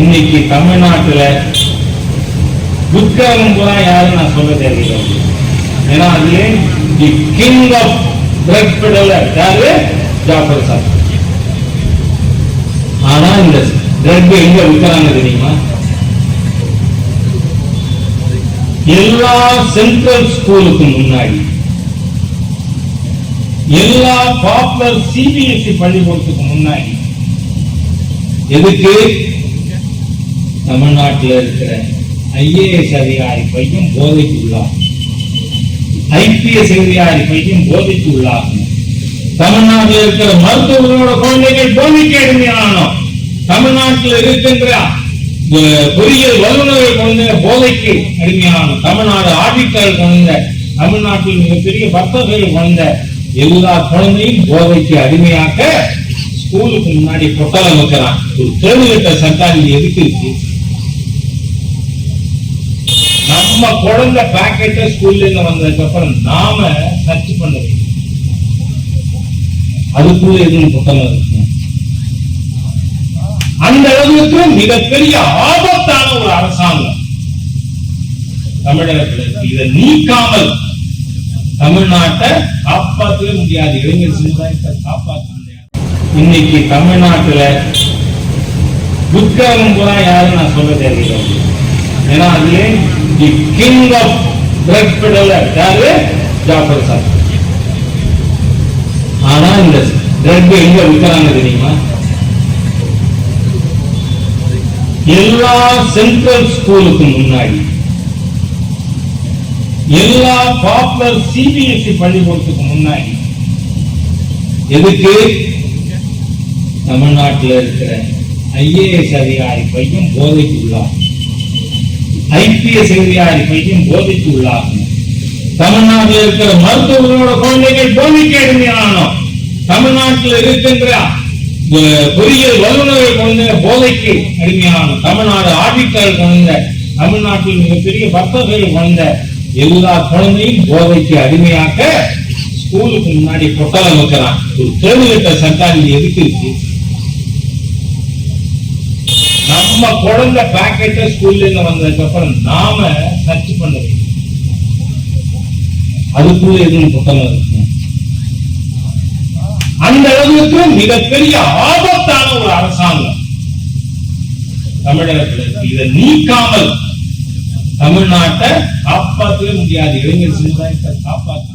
இன்னைக்கு தமிழ்நாட்டுல புத்தகம் பூரா யாரும் நான் சொல்ல தேவையில்லை. ஏன்னா அதுல the king of bread pedlar யாரு? ஜாஃபர் சார் ஆனா இந்த பிரெட் எங்க விற்கிறாங்க தெரியுமா? எல்லா சென்ட்ரல் ஸ்கூலுக்கு முன்னாடி எல்லா பாப்புலர் சிபிஎஸ்சி பள்ளிக்கூடத்துக்கு முன்னாடி எதுக்கு? தமிழ்நாட்டில் இருக்கிற ஐஏஎஸ் அதிகாரி பையன் போதைக்கு உள்ளாகும் ஐபிஎஸ் அதிகாரி பையன் போதைக்கு உள்ளாகும் தமிழ்நாட்டில் இருக்கிற மருத்துவர்களோட குழந்தைகள் போதைக்கு அடிமையானோம். தமிழ்நாட்டில் இருக்கின்ற பொறியியல் வல்லுநர்கள் குழந்தை போதைக்கு அடிமையானோம். தமிழ்நாடு ஆடிட்டர் குழந்தை தமிழ்நாட்டில் மிகப்பெரிய வர்த்தகர்கள் குழந்தை எல்லா குழந்தையும் போதைக்கு அடிமையாக்க ஸ்கூலுக்கு முன்னாடி பொட்டலம் வைக்கிறான். ஒரு கேள்வி கட்ட சர்க்கார் இது எதுக்கு இருக்கு? நம்ம குழந்தை பாக்கெட்ட ஸ்கூல்ல இருந்து வந்ததுக்கு அப்புறம் நாம சர்ச் பண்ண அதுக்குள்ள எதுவும் புத்தகம் இருக்கு. அந்த அளவுக்கு மிகப்பெரிய ஆபத்தான ஒரு அரசாங்கம். தமிழகத்தில் இதை நீக்காமல் தமிழ்நாட்டை காப்பாற்றவே முடியாது. இளைஞர் சமுதாயத்தை காப்பாற்ற முடியாது. இன்னைக்கு தமிழ்நாட்டுல புத்தகம் பூரா யாரும் நான் சொல்ல தேவையில்லை ஏன்னா அதுலேயே the king of bread pedal யாரு? ஜாஃபர் சார் ஆனா இந்த பிரெட் எங்க விற்கிறாங்க தெரியுமா? எல்லா சென்ட்ரல் ஸ்கூலுக்கு முன்னாடி எல்லா பாப்புலர் சிபிஎஸ்இ பள்ளிக்கூடத்துக்கு முன்னாடி எதுக்கு? தமிழ்நாட்டில் இருக்கிற ஐஏஎஸ் அதிகாரி பையன் போதைக்கு உள்ளார் ஐக்கிய அதிகாரி பையன் போதைக்கு உள்ளாகும். தமிழ்நாட்டில் இருக்கிற மருத்துவர்களோட குழந்தைகள் போதைக்கு அடிமையானோம். தமிழ்நாட்டில் இருக்கின்ற பொறியியல் வல்லுநர்கள் குழந்தை போதைக்கு அடிமையானோம். தமிழ்நாடு ஆடிட்டர் குழந்தை தமிழ்நாட்டில் மிகப்பெரிய வர்த்தகர்கள் குழந்தை. எல்லா குழந்தையும் போதைக்கு அடிமையாக்க ஸ்கூலுக்கு முன்னாடி பொட்டலம் வைக்கிறான். ஒரு கேள்வி கட்ட சர்க்கார் இது எதுக்கு இருக்கு? நம்ம குழந்தை பாக்கெட்ட ஸ்கூல்ல இருந்து வந்ததுக்கு அப்புறம் நாம சர்ச் பண்ண அதுக்குள்ள எதுவும் புத்தகம் இருக்கும் அந்த அளவுக்கு மிகப்பெரிய ஆபத்தான ஒரு அரசாங்கம். தமிழகத்தில் இதை நீக்காமல் தமிழ்நாட்டை காப்பாற்றவே முடியாது. இளைஞர் சமுதாயத்தை காப்பாற்ற